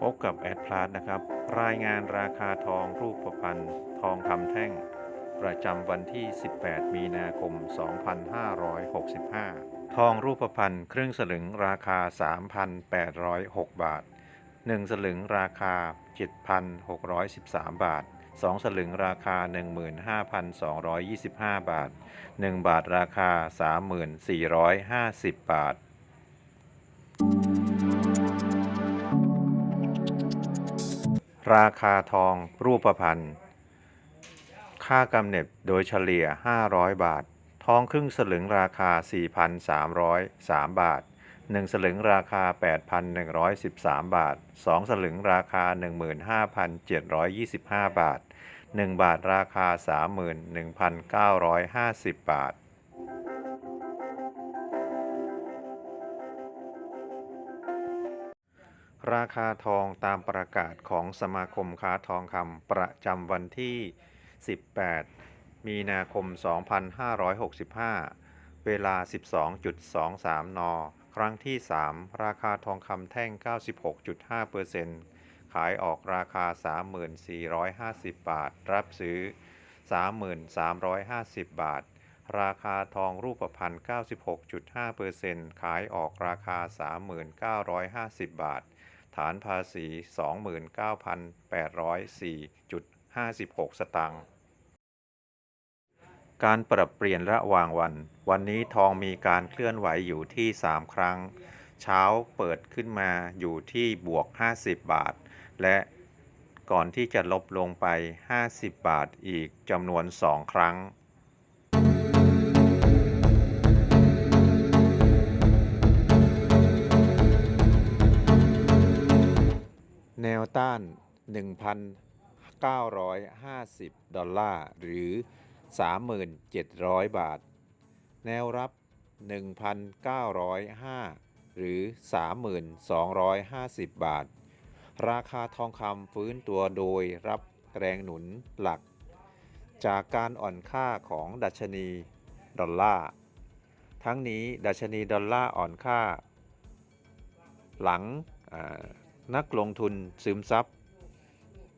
พบกับแอดพลาสนะครับ รายงานราคาทองรูปพรรณทองคำแท่ง ประจำวันที่ 18 มีนาคม 2565 ทองรูปพรรณครึ่งสลึงราคา 3,806 บาท 1 สลึงราคา 7,613 บาท 2 สลึงราคา 15,225 บาท 1 บาทราคา 3,450 บาท ราคาทองรูปพรรณค่ากำเนิดโดยเฉลี่ย 500 บาท ทองครึ่งสลึงราคา 4,303 บาท 1 สลึงราคา 8,113 บาท 2 สลึงราคา 15,725 บาท 1 บาทราคา 31,950 บาท ราคาทองตามประกาศของสมาคมค้าทองคำประจำวันที่ 18 มีนาคม 2565 เวลา 12.23 น ครั้งที่ 3 ราคาทองคำแท่ง 96.5%ขายออกราคา 3450 บาท รับซื้อ 3350 บาท ราคาทองรูปพรรณ96.5%ขายออกราคา 3950 บาท ฐานภาษี 29,804.56 สตางค์ การปรับเปลี่ยนระหว่างวัน วันนี้ทองมีการเคลื่อนไหวอยู่ที่ 3 ครั้ง เช้าเปิดขึ้นมาอยู่ที่บวก 50 บาท และก่อนที่จะลบลงไป 50 บาทอีกจำนวน 2 ครั้ง น 1,950 ดอลลาร์ หรือ 3,700 บาท แนวรับ 1,905 หรือ 3,250 บาท ราคาทองคำฟื้นตัวโดยรับแรงหนุนหลัก จากการอ่อนค่าของดัชนีดอลลาร์ทั้งนี้ดัชนีดอลลาร์อ่อนค่า หลัง นักลงทุนซึมซับ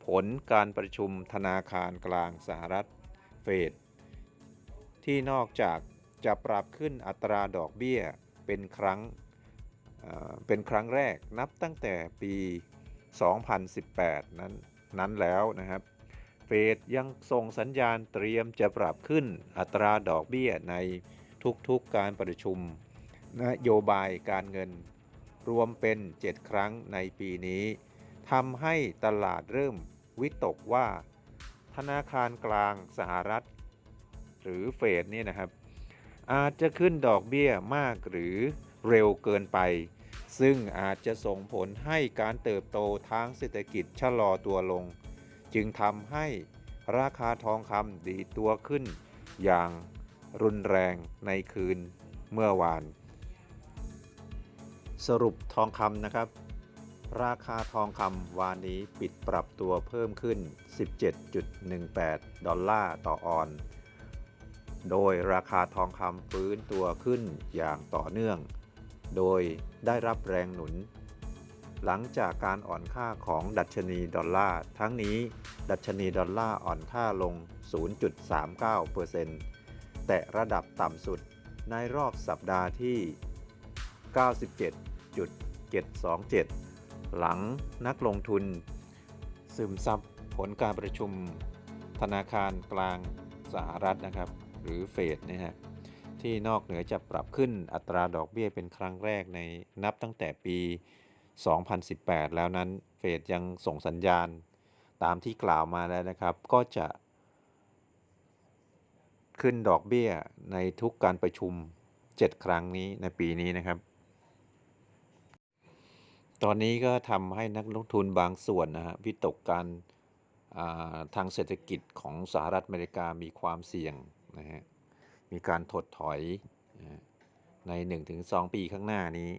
ผลการประชุมธนาคารกลางสหรัฐเฟดที่นอกจากจะปรับขึ้นอัตราดอกเบี้ยเป็นครั้งเเป็นครั้งแรกนับตั้งแต่ปี 2018 นั้นนั้นแล้วนะครับ เฟดยังส่งสัญญาณเตรียมจะปรับขึ้นอัตราดอกเบี้ยในทุกๆการประชุมนโยบายการเงิน รวมเป็น 7 ครั้งในปีนี้ทำให้ตลาดเริ่มวิตกว่า ธนาคารกลางสหรัฐ หรือเฟดนี่นะครับ อาจจะขึ้นดอกเบี้ยมากหรือเร็วเกินไป ซึ่งอาจจะส่งผลให้การเติบโตทางเศรษฐกิจชะลอตัวลง จึงทำให้ราคาทองคำดีดตัวขึ้นอย่างรุนแรงในคืนเมื่อวาน สรุปทองคำนะครับ ราคาทองคำวานนี้ปิดปรับตัวเพิ่มขึ้น 17.18 ดอลลาร์ต่อออน โดยราคาทองคำฟื้นตัวขึ้นอย่างต่อเนื่อง โดยได้รับแรงหนุน หลังจากการอ่อนค่าของดัชนีดอลลาร์ ทั้งนี้ ดัชนีดอลลาร์อ่อนค่าลง 0.39%แต่ระดับต่ำสุดในรอบสัปดาห์ที่ 97 97.727 หลังนักลงทุน ซึมซับผลการประชุมธนาคารกลางสหรัฐนะครับ หรือเฟดนะฮะที่นอกเหนือจะปรับขึ้นอัตราดอกเบี้ยเป็นครั้งแรกในนับตั้งแต่ปี 2018 แล้วนั้นเฟดยังส่งสัญญาณตามที่กล่าวมาแล้วนะครับ ก็จะ ขึ้นดอกเบี้ยในทุกการประชุม 7 ครั้งนี้ในปีนี้นะครับ ตอนนี้ก็ทำให้นักลงทุนบางส่วนนะฮะวิตกการาทางเศรษฐกิจของสหรัฐอเมริกามีความเสี่ยงนะฮะมีการถดถอยนะฮะใน 1-2 ปีข้างหน้านี้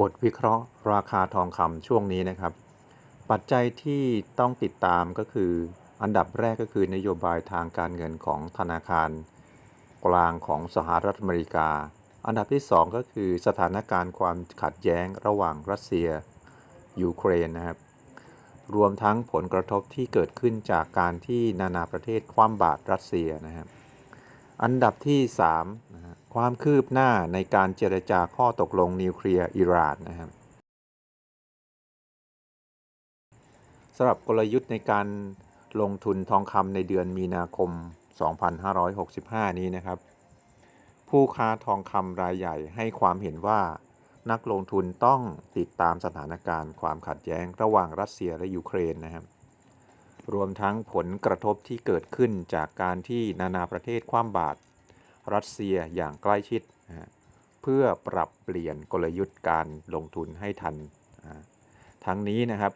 บทวิเคราะห์ราคาทองคำช่วงนี้นะครับ ปัจจัยที่ต้องติดตามก็คือ อันดับแรกก็คือนโยบายทางการเงินของธนาคาร กลางของสหรัฐอเมริกา อันดับที่ 2 ก็คือสถานการณ์ความขัดแย้งระหว่างรัสเซีย ยูเครนนะครับ รวมทั้งผลกระทบที่เกิดขึ้นจากการที่นานาประเทศคว่ำบาตรรัสเซียนะครับ อันดับที่3นะความคืบหน้าในการเจรจาข้อตกลงนิวเคลียร์อิหร่านนะครับสำหรับกลยุทธ์ในการลงทุนทองคำในเดือนมีนาคม 2565 นี้นะครับ ผู้ค้าทองคำรายใหญ่ให้ความเห็นว่า นักลงทุนต้องติดตามสถานการณ์ความขัดแย้งระหว่างรัสเซียและยูเครนนะครับรวมทั้งผลกระทบที่เกิดขึ้นจากการที่นานาประเทศคว่ำบาตรรัสเซียอย่างใกล้ชิดนะเพื่อปรับเปลี่ยนกลยุทธ์การลงทุนให้ทัน ทั้งนี้นะครับ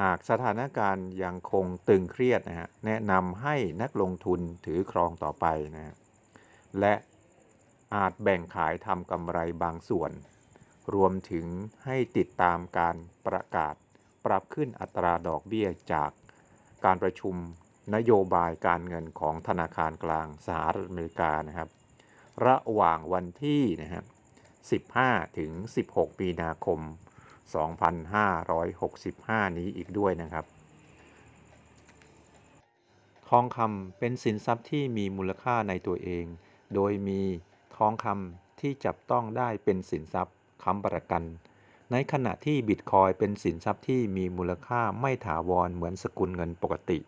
หากสถานการณ์ยังคงตึงเครียดนะฮะแนะนำให้นักลงทุนถือครองต่อไปนะฮะและ อาจแบ่งขายทำกำไรบางส่วน รวมถึงให้ติดตามการประกาศปรับขึ้นอัตราดอกเบี้ยจากการประชุมนโยบายการเงินของธนาคารกลางสหรัฐอเมริกานะครับ ระหว่างวันที่นะครับ15 ถึง 16 มีนาคม 2565 นี้อีกด้วยนะครับ ทองคำเป็นสินทรัพย์ที่มีมูลค่าในตัวเอง โดยมี ทองคำที่จับต้องได้เป็นสินทรัพย์ค้ำประกัน ในขณะที่บิตคอยเป็นสินทรัพย์ที่มีมูลค่าไม่ถาวรเหมือนสกุลเงินปกติ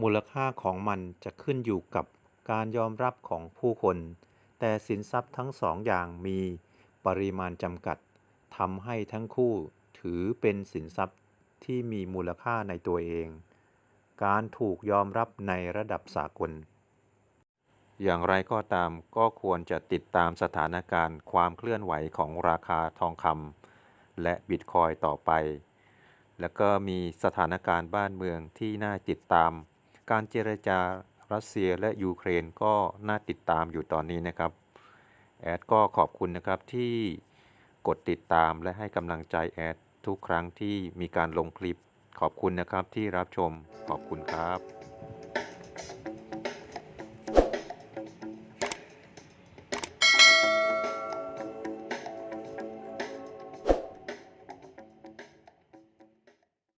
มูลค่าของมันจะขึ้นอยู่กับการยอมรับของผู้คน แต่สินทรัพย์ทั้งสองอย่างมีปริมาณจำกัดทำให้ทั้งคู่ถือเป็นสินทรัพย์ที่มีมูลค่าในตัวเอง การถูกยอมรับในระดับสากล อย่างไรก็ตามก็ควรจะติดตามสถานการณ์ความเคลื่อนไหวของราคาทองคำและบิตคอยต่อไป แล้วก็มีสถานการณ์บ้านเมืองที่น่าติดตาม การเจรจารัสเซียและยูเครนก็น่าติดตามอยู่ตอนนี้นะครับ แอดก็ขอบคุณนะครับที่กดติดตามและให้กำลังใจแอดทุกครั้งที่มีการลงคลิป ขอบคุณนะครับที่รับชมขอบคุณครับ